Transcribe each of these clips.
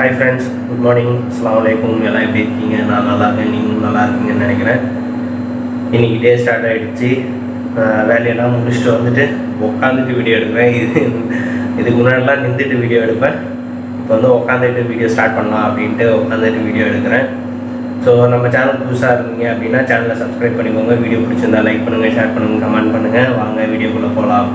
Hi friends good morning அஸ்லாம் வலைக்கும் எல்லாம் எப்படி இருக்கீங்க? நான் நல்லா இருக்கேன். நீங்களும் நல்லா இருக்கீங்கன்னு நினைக்கிறேன். இன்றைக்கி டே ஸ்டார்ட் ஆகிடுச்சு வேலையெல்லாம் முடிச்சுட்டு வந்துட்டு உட்காந்துட்டு வீடியோ எடுப்பேன். இது இதுக்கு முன்னாடிலாம் நின்றுட்டு வீடியோ எடுப்பேன். இப்போ வந்து உட்காந்துட்டு வீடியோ ஸ்டார்ட் பண்ணலாம் அப்படின்ட்டு உட்காந்துட்டு வீடியோ எடுக்கிறேன். ஸோ நம்ம சேனல் புதுசாக இருக்கீங்க அப்படின்னா சேனலை சப்ஸ்கிரைப் பண்ணிக்கோங்க. வீடியோ பிடிச்சிருந்தா லைக் பண்ணுங்கள் ஷேர் பண்ணுங்கள் கமெண்ட் பண்ணுங்கள் வாங்க வீடியோக்குள்ளே போகலாம்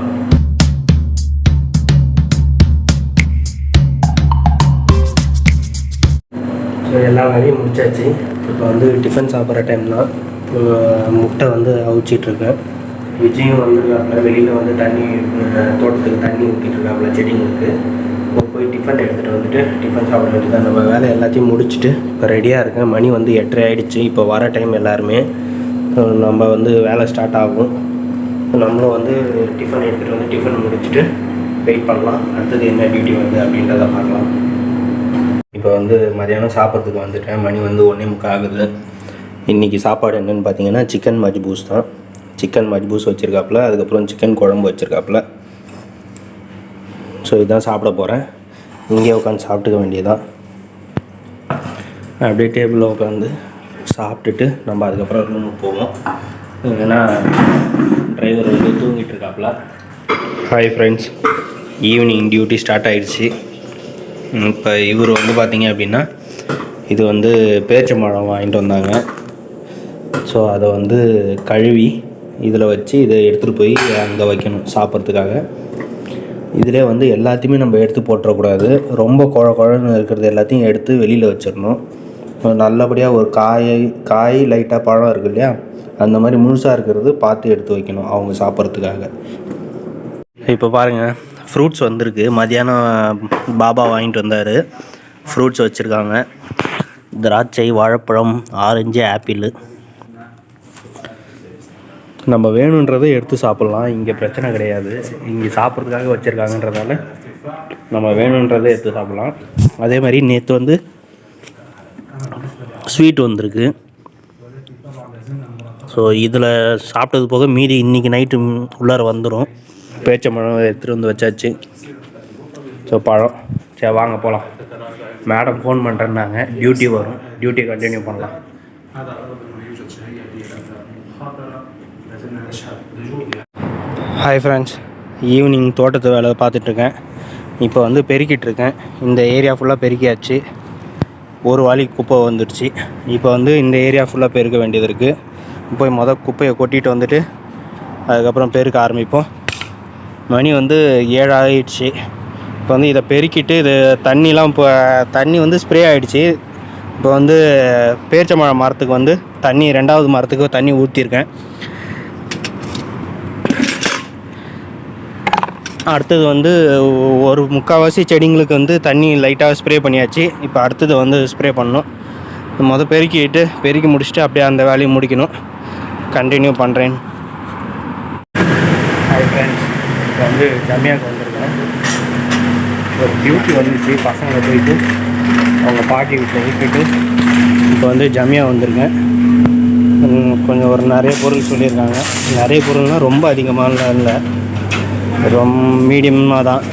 எல்லா வேலையும் முடிச்சாச்சு. இப்போ வந்து டிஃபன் சாப்பிட்ற டைம் தான். முட்டை வந்து அவிச்சிட்ருக்கேன். விஜயும் வந்துருக்காப்புல. வெளியில் வந்து தண்ணி தோட்டத்துக்கு தண்ணி ஊற்றிட்டுருக்காப்புல செடிங்களுக்கு. இப்போ போய் டிஃபன் எடுத்துகிட்டு வந்துட்டு டிஃபன் சாப்பிட வேண்டியதான் நம்ம வேலை எல்லாத்தையும் முடிச்சுட்டு இப்போ ரெடியாக இருக்கேன். மணி வந்து எட்டரை ஆகிடுச்சு இப்போ வர டைம் எல்லாருமே. நம்ம வந்து வேலை ஸ்டார்ட் ஆகும். நம்மளும் வந்து டிஃபன் எடுத்துகிட்டு வந்து டிஃபன் முடிச்சுட்டு வெயிட் பண்ணலாம். அடுத்தது என்ன டியூட்டி வருது அப்படின்றத பார்க்கலாம். இப்போ வந்து மதியானம் சாப்பிட்றதுக்கு வந்துட்டேன். மணி வந்து ஒன்றே முக்கால் ஆகுது. இன்றைக்கி சாப்பாடு என்னென்னு பார்த்தீங்கன்னா சிக்கன் மஜ்பூஸ் தான். சிக்கன் மஜ்பூஸ் வச்சுருக்காப்புல. அதுக்கப்புறம் சிக்கன் குழம்பு வச்சுருக்காப்புல. ஸோ இதுதான் சாப்பிட போகிறேன் இங்கேயே உட்காந்து சாப்பிட்டுக்க வேண்டியதான் அப்படியே டேபிளில் உட்காந்து சாப்பிட்டுட்டு நம்ம அதுக்கப்புறம் ரூமுக்கு போவோம். ஏன்னா டிரைவர் வந்து தூங்கிட்டு இருக்காப்புல. Hi friends evening duty start ஆகிடுச்சி இப்போ இவர் வந்து பார்த்தீங்க அப்படின்னா இது வந்து பேரிச்சம்பழம் வாங்கிட்டு வந்தாங்க. ஸோ அதை வந்து கழுவி இதில் வச்சு இதை எடுத்துகிட்டு போய் அங்கே வைக்கணும் சாப்பிட்றதுக்காக. இதிலே வந்து எல்லாத்தையுமே நம்ம எடுத்து போட்டுறக்கூடாது. ரொம்ப குழ குழன்னு இருக்கிறது எல்லாத்தையும் எடுத்து வெளியில் வச்சிடணும். நல்லபடியாக ஒரு காய் காய் லைட்டாக பழம் இருக்கு இல்லையா? அந்த மாதிரி முழுசாக இருக்கிறது பார்த்து எடுத்து வைக்கணும் அவங்க சாப்பிட்றதுக்காக. இப்போ பாருங்கள் ஃப்ரூட்ஸ் வந்திருக்கு. மதியானம் பாபா வாங்கிட்டு வந்தார். ஃப்ரூட்ஸ் வச்சுருக்காங்க. திராட்சை வாழைப்பழம் ஆரஞ்சு ஆப்பிள். நம்ம வேணுன்றதை எடுத்து சாப்பிட்லாம். இங்கே பிரச்சனை கிடையாது. இங்கே சாப்பிட்றதுக்காக வச்சுருக்காங்கன்றதால நம்ம வேணுன்றதை எடுத்து சாப்பிட்லாம். அதே மாதிரி நேற்று வந்து ஸ்வீட் வந்திருக்கு. ஸோ இதில் சாப்பிட்டது போக மீதி இன்றைக்கி நைட்டு உள்ளார வந்துடும் பேச்சம்பழம் எடுத்துகிட்டு வந்து வச்சாச்சு. ஸோ பழம். சரி வாங்க போகலாம் மேடம் ஃபோன் பண்ணுறேன்னாங்க டியூட்டி வரும். டியூட்டி கண்டினியூ பண்ணலாம். ஹாய் ஃப்ரெண்ட்ஸ் ஈவினிங் தோட்டத்து வேலை பார்த்துட்ருக்கேன் இப்போ வந்து பெருக்கிட்டு இருக்கேன். இந்த ஏரியா ஃபுல்லாக பெருக்கியாச்சு. ஒரு வாலி குப்பை வந்துடுச்சு இப்போ வந்து இந்த ஏரியா ஃபுல்லாக பெருக்க வேண்டியது இருக்குது போய் மொதல் குப்பையை கொட்டிட்டு வந்துட்டு அதுக்கப்புறம் பெருக்க ஆரம்பிப்போம். மணி வந்து ஏழாயிடுச்சு. இப்போ வந்து இதை பெருக்கிட்டு இது தண்ணிலாம் இப்போ தண்ணி வந்து ஸ்ப்ரே ஆகிடுச்சு இப்போ வந்து பேரிச்சம்பழம் மரத்துக்கு வந்து தண்ணி ரெண்டாவது மரத்துக்கு தண்ணி ஊற்றிருக்கேன் அடுத்தது வந்து ஒரு முக்கால்வாசி செடிங்களுக்கு வந்து தண்ணி லைட்டாக ஸ்ப்ரே பண்ணியாச்சு. இப்போ அடுத்தது வந்து ஸ்ப்ரே பண்ணணும். மொதல் பெருக்கிட்டு பெருக்கி முடிச்சுட்டு அப்படியே அந்த வேலையை முடிக்கணும். கண்டினியூ பண்ணுறேன் ஃப்ரெண்ட்ஸ் இப்போ வந்து ஜமியாவுக்கு வந்திருக்கேன் ஒரு டியூட்டி வந்துச்சு பசங்களை போயிட்டு அவங்க பாட்டி வீட்டில் விட்டுட்டு இப்போ வந்து ஜமியா வந்திருக்கேன். கொஞ்சம் ஒரு நிறைய பொருள் சொல்லியிருக்காங்க. நிறைய பொருள்னால் ரொம்ப அதிகமாக இல்லை. ரொம்ப மீடியமாக தான்.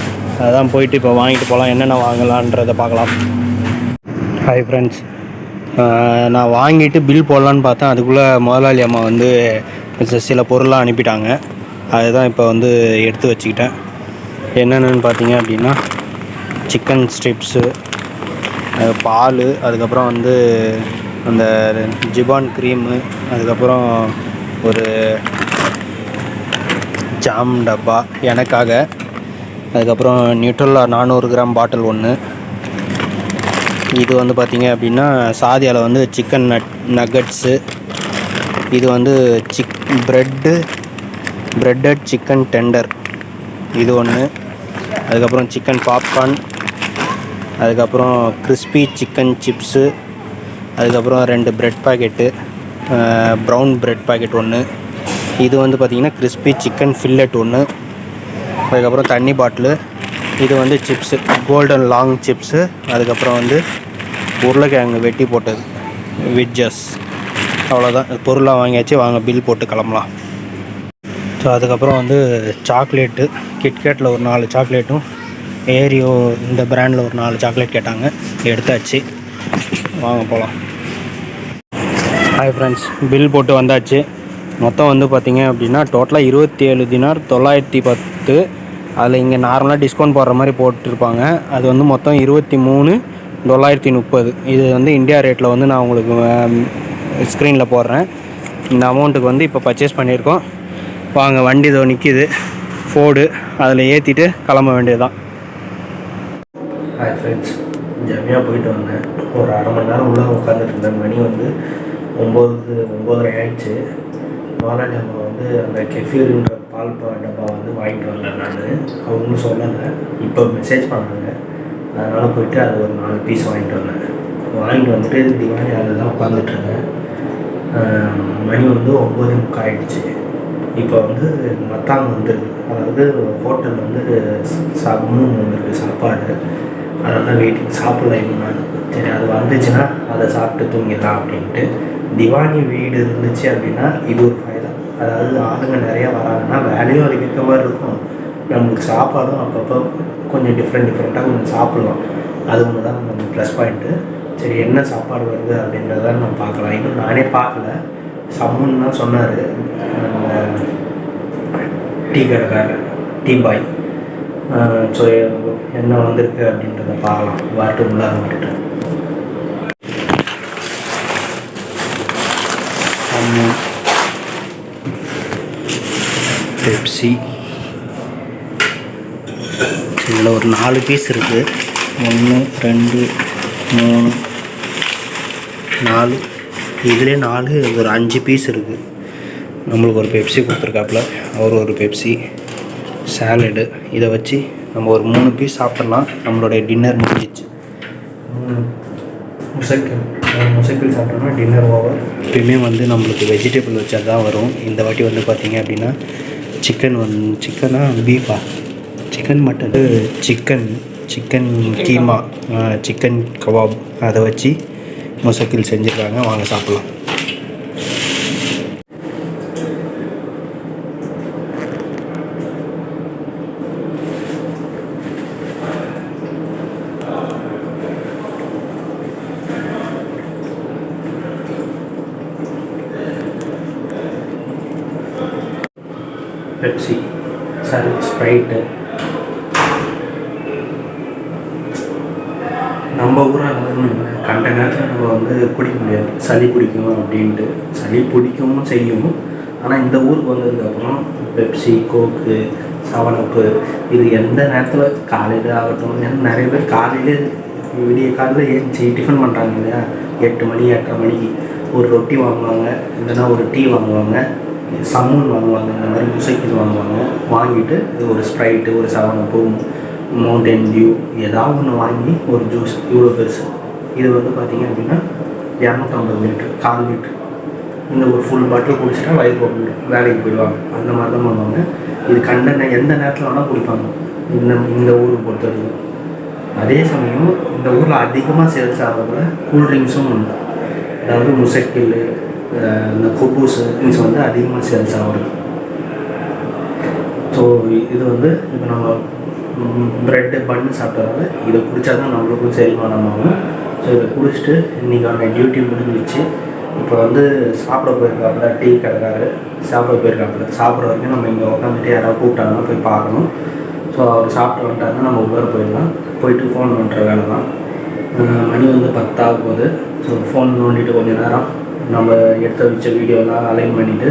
அதான் போயிட்டு இப்போ வாங்கிட்டு போகலாம். என்னென்ன வாங்கலான்றதை பார்க்கலாம். ஹாய் ஃப்ரெண்ட்ஸ் நான் வாங்கிட்டு பில் போடலான்னு பார்த்தேன். அதுக்குள்ளே முதலாளி அம்மா வந்து சில பொருளாக அனுப்பிட்டாங்க. அதுதான் இப்போ வந்து எடுத்து வச்சுக்கிட்டேன். என்னென்னு பார்த்தீங்க அப்படின்னா சிக்கன் ஸ்ட்ரிப்ஸு பால் அதுக்கப்புறம் வந்து அந்த ஜிபான் க்ரீமு அதுக்கப்புறம் ஒரு ஜாம் டப்பா எனக்காக. அதுக்கப்புறம் நியூட்ரல்லா நானூறு கிராம் பாட்டில் ஒன்று இது வந்து பார்த்திங்க அப்படின்னா சாதியால் வந்து சிக்கன் நட் நக்கட்ஸு இது வந்து chick bread breaded chicken tender இது ஒன்று அதுக்கப்புறம் சிக்கன் பாப்கார்ன் அதுக்கப்புறம் கிறிஸ்பி சிக்கன் சிப்ஸு அதுக்கப்புறம் ரெண்டு bread packet brown bread packet ஒன்று இது வந்து பார்த்திங்கன்னா கிறிஸ்பி சிக்கன் ஃபில்லட் ஒன்று அதுக்கப்புறம் தண்ணி பாட்டிலு இது வந்து சிப்ஸு கோல்டன் லாங் சிப்ஸு அதுக்கப்புறம் வந்து உருளைக்கிழங்கு வெட்டி போட்டது. விட்ஜஸ் அவ்வளோதான் பொருளாக வாங்கியாச்சு. வாங்க பில் போட்டு கிளம்பலாம். ஸோ அதுக்கப்புறம் வந்து சாக்லேட்டு கிட்கேட்டில் ஒரு நாலு சாக்லேட்டும் ஏரியோ இந்த பிராண்டில் ஒரு நாலு சாக்லேட் கேட்டாங்க. எடுத்தாச்சு. வாங்க போகலாம் ஹாய் ஃப்ரெண்ட்ஸ் பில் போட்டு வந்தாச்சு. மொத்தம் வந்து பார்த்திங்க அப்படின்னா டோட்டலாக இருபத்தி ஏழு தினார் தொள்ளாயிரத்தி பத்து. அதில் இங்கே நார்மலாக டிஸ்கவுண்ட் போடுற மாதிரி போட்டிருப்பாங்க. அது வந்து மொத்தம் இருபத்தி மூணு தொள்ளாயிரத்தி முப்பது. இது வந்து இந்தியா ரேட்டில் வந்து நான் உங்களுக்கு ஸ்க்ரீனில் போடுறேன். இந்த அமௌண்ட்டுக்கு வந்து இப்போ பர்ச்சேஸ் பண்ணியிருக்கோம். வாங்க வண்டி இதோ நிற்கிது ஃபோர்டு அதில் ஏற்றிட்டு கிளம்ப வேண்டியதுதான். ஹாய் ஃப்ரெண்ட்ஸ் ஜம்மியாக போயிட்டு வந்தேன். ஒரு அரை மணி நேரம் உள்ளே உட்காந்துட்டு இருந்தேன். மணி வந்து ஒம்பது ஒம்பதரை ஆயிடுச்சு. பாலா டப்பா வந்து அந்த கெஃபீர்ன்ற பால் டப்பா வந்து வாங்கிட்டு வரல நான். அவங்களும் சொல்லலை. இப்போ மெசேஜ் பண்ணாங்க. அதனால் போயிட்டு அது ஒரு நாலு பீஸ் வாங்கிட்டு வந்தேன். வாங்கிட்டு வந்துட்டு திவாலி அதில் தான் உட்காந்துட்ருந்தேன் மணி வந்து ஒம்பது முக்கால் ஆயிடுச்சு. இப்போ வந்து மத்தாங் வந்துருக்கு அதாவது ஹோட்டலில் வந்து சாப்பிடணும் வந்துருக்கு சாப்பாடு அதெல்லாம் வெயிட்டிங் சாப்பிடல இன்னும் நான் சரி அது வந்துச்சுன்னா அதை சாப்பிட்டு தூங்கிடலாம் அப்படின்ட்டு. திவானி வீடு இருந்துச்சு அப்படின்னா இது ஒரு ஃபைதா. அதாவது ஆளுங்க நிறையா வராங்கன்னா வேலையும் அதுக்கேற்ற மாதிரி இருக்கும். நம்மளுக்கு சாப்பாடும் அப்பப்போ கொஞ்சம் டிஃப்ரெண்ட் டிஃப்ரெண்ட்டாக கொஞ்சம் சாப்பிட்லாம். அது ஒன்று தான் கொஞ்சம் ப்ளஸ் பாயிண்ட்டு சரி என்ன சாப்பாடு வருது அப்படின்றத நம்ம பார்க்கலாம். இன்னும் நானே பார்க்கல. சம்முன்னு தான் சொன்னார். டீ கடைக்காரர் டீ பாய். ஸோ என்ன வந்திருக்கு அப்படின்றத பார்க்கலாம். வாட்டு உள்ளார விட்டுட்டு. பெப்சி. இதில் ஒரு நாலு பீஸ் இருக்குது ஒன்று ரெண்டு மூணு நாலு. இதுலேயே நாலு ஒரு அஞ்சு பீஸ் இருக்குது நம்மளுக்கு ஒரு பெப்சி கொடுத்துருக்காப்புல. அவர் ஒரு பெப்சி சாலடு இதை வச்சு நம்ம ஒரு மூணு பீஸ் சாப்பிட்றலாம் நம்மளுடைய டின்னர் முடிஞ்சிச்சு. மூணு முசைக்கிள் சாப்பிட்டோம்னா டின்னர் ஓவர் எப்பயுமே வந்து நம்மளுக்கு வெஜிடபிள் வச்சா தான் வரும். இந்த வாட்டி வந்து பார்த்திங்க அப்படின்னா சிக்கன் வந்து சிக்கனா FIFA chicken mutton chicken chicken keema chicken kebab. அதை வச்சு முசக்கில் செஞ்சுருக்காங்க வாங்க சாப்பிட்லாம் பெப்சி சாரி ஸ்ப்ரைட்டு நம்ம ஊராக வந்து கண்ட நேரத்தில் நம்ம வந்து குடிக்க முடியாது. சளி பிடிக்கும் அப்படின்ட்டு. சளி பிடிக்கவும் செய்யும். ஆனால் இந்த ஊருக்கு வந்ததுக்கப்புறம் பெப்சி கோக்கு சவனப்பு இது எந்த நேரத்தில் காலையில் ஆகட்டும் ஏன்னா நிறைய பேர் காலையிலே விடிய காலையில் ஏஞ்சி டிஃபன் பண்ணுறாங்க இல்லையா? எட்டு மணி எட்டரை மணிக்கு. ஒரு ரொட்டி வாங்குவாங்க இல்லைன்னா ஒரு டீ வாங்குவாங்க சமூன் வாங்குவாங்க இந்த மாதிரி முசைக்கிள் வாங்குவாங்க. வாங்கிட்டு இது ஒரு ஸ்ப்ரைட்டு ஒரு சவனப்பு மவுண்டன் டியூ ஏதாவது ஒன்று வாங்கி ஒரு ஜூஸ் இவ்வளோ பெருசு. இது வந்து பார்த்திங்க அப்படின்னா இரநூத்தம்பது மீட்ரு கால் மீட்ரு. இந்த ஒரு ஃபுல் பாட்டில் குடிச்சிட்டா வயிறு போகணும் வேலைக்கு போயிடுவாங்க. அந்த மாதிரி தான் பண்ணுவாங்க. இது கண்ட எந்த நேரத்தில் வேணால் குடிப்பாங்க. இந்த இந்த ஊரை பொறுத்த வரைக்கும் அதே சமயம் இந்த ஊரில் அதிகமாக சேல்ஸ் ஆகிறதுல கூல்ட்ரிங்க்ஸும் உண்டு. அதாவது முசைக்கிள் இந்த கொப்பூஸ் ட்ரிங்க்ஸ் வந்து அதிகமாக சேல்ஸ் ஆகுது ஸோ இது வந்து இப்போ நம்ம ப்ரெட்டு பன்னு சாப்பிட்டதால இதை குடித்தா தான் நம்மளுக்கும் செரிமானமாகும் இதை குடிச்சிட்டு இன்றைக்கான டியூட்டி முடிஞ்சிச்சு இப்போ வந்து சாப்பிட போயிருக்காப்புல டீ கிடக்காரு சாப்பிட போயிருக்காப்புல. சாப்பிட்ற வரைக்கும் நம்ம இங்கே உட்காந்துட்டு யாராவது கூப்பிட்டாங்கன்னா போய் பார்க்கணும். ஸோ அவர் சாப்பிட்டு வந்துட்டாருன்னா நம்ம உள்ளே போயிடலாம். போயிட்டு ஃபோன் பண்ணுற வேலை தான் மணி வந்து பத்தாக போகுது. ஸோ ஃபோன் நோண்டிட்டு கொஞ்சம் நேரம் நம்ம எடுத்து வச்ச வீடியோலாம் அலைன் பண்ணிவிட்டு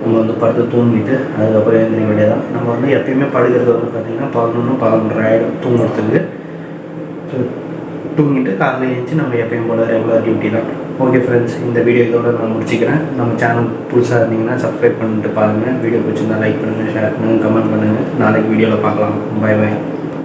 நம்ம வந்து படுத்து தூங்கிட்டு அதுக்கப்புறம் எழுந்திரிக்க வேண்டியதான் நம்ம வந்து எப்பயுமே படுக்கிறது வந்து பார்த்திங்கன்னா பதினொன்று பதினொன்றரை ஆயிடும் தூங்குறதுக்கு. ஸோ தூங்கிட்டு காலையில் எழுந்துச்சு நம்ம எப்பயும் போல் ரெகுலர் டியூட்டி தான். ஓகே ஃப்ரெண்ட்ஸ் இந்த வீடியோ இதோட நான் முடிச்சுக்கிறேன். நம்ம சேனல் புதுசாக இருந்தீங்கன்னா சப்ஸ்கிரைப் பண்ணிட்டு பாருங்கள் வீடியோ பிடிச்சிருந்தா லைக் பண்ணுங்கள் ஷேர் பண்ணுங்கள் கமெண்ட் பண்ணுங்கள் நாளைக்கு வீடியோவில் பார்க்கலாம். By by